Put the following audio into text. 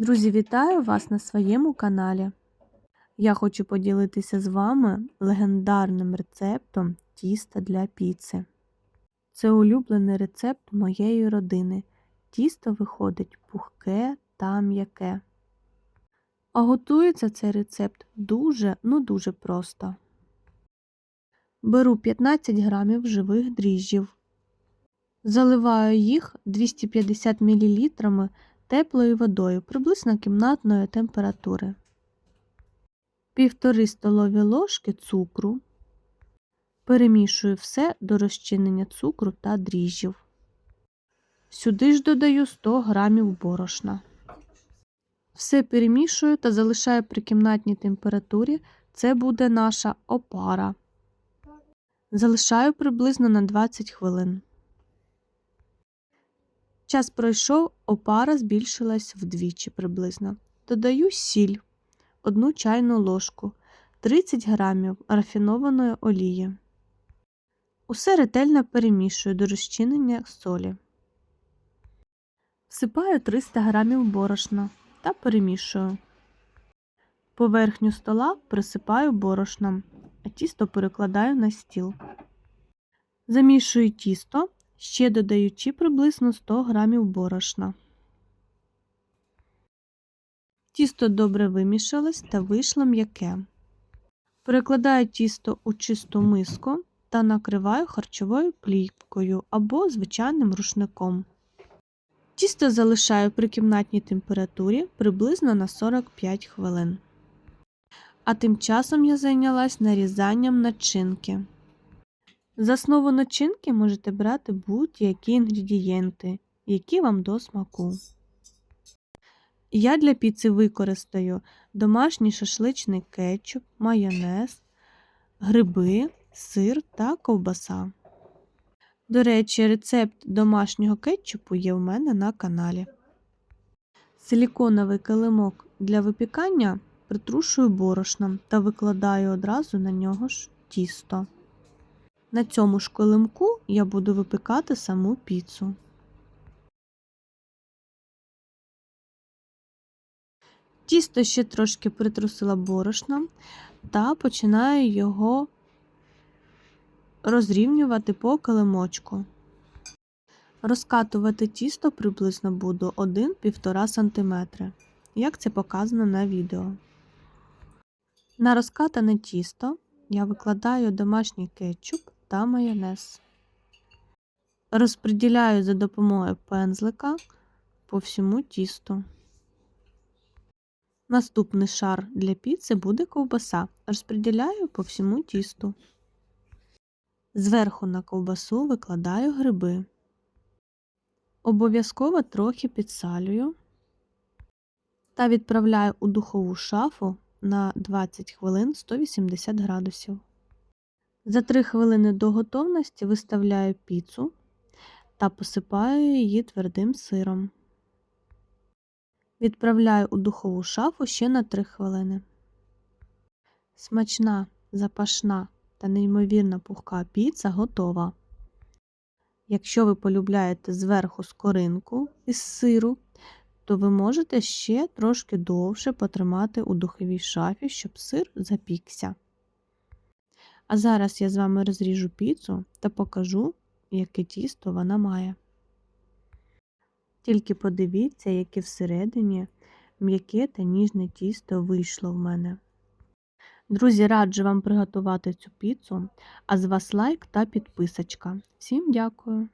Друзі, вітаю вас на своєму каналі. Я хочу поділитися з вами легендарним рецептом тіста для піци. Це улюблений рецепт моєї родини. Тісто виходить пухке та м'яке. А готується цей рецепт дуже, ну дуже просто. Беру 15 грамів живих дріжджів. Заливаю їх 250 мл теплою водою приблизно кімнатної температури. Півтори столові ложки цукру. Перемішую все до розчинення цукру та дріжджів. Сюди ж додаю 100 грамів борошна. Все перемішую та залишаю при кімнатній температурі. Це буде наша опара. Залишаю приблизно на 20 хвилин. Час пройшов, опара збільшилась вдвічі приблизно. Додаю сіль, 1 чайну ложку, 30 грамів рафінованої олії. Усе ретельно перемішую до розчинення солі. Всипаю 300 грамів борошна та перемішую. Поверхню стола присипаю борошном, а тісто перекладаю на стіл. Замішую тісто ще додаючи приблизно 100 грамів борошна. Тісто добре вимішалось та вийшло м'яке. Перекладаю тісто у чисту миску та накриваю харчовою плівкою або звичайним рушником. Тісто залишаю при кімнатній температурі приблизно на 45 хвилин. А тим часом я зайнялась нарізанням начинки. За основу начинки можете брати будь-які інгредієнти, які вам до смаку. Я для піци використаю домашній шашличний кетчуп, майонез, гриби, сир та ковбаса. До речі, рецепт домашнього кетчупу є в мене на каналі. Силіконовий килимок для випікання притрушую борошном та викладаю одразу на нього ж тісто. На цьому ж килимку я буду випікати саму піцу. Тісто ще трошки притрусила борошном та починаю його розрівнювати по килимочку. Розкатувати тісто приблизно буду 1-1,5 см, як це показано на відео. На розкатане тісто я викладаю домашній кетчуп та майонез. Розподіляю за допомогою пензлика по всьому тісту. Наступний шар для піци буде ковбаса. Розподіляю по всьому тісту. Зверху на ковбасу викладаю гриби. Обов'язково трохи підсалюю та відправляю у духову шафу на 20 хвилин 180 градусів. За 3 хвилини до готовності виставляю піцу та посипаю її твердим сиром. Відправляю у духову шафу ще на 3 хвилини. Смачна, запашна та неймовірно пухка піца готова. Якщо ви полюбляєте зверху скоринку із сиру, то ви можете ще трошки довше потримати у духовій шафі, щоб сир запікся. А зараз я з вами розріжу піцу та покажу, яке тісто вона має. Тільки подивіться, яке всередині м'яке та ніжне тісто вийшло в мене. Друзі, раджу вам приготувати цю піцу, а з вас лайк та підписочка. Всім дякую!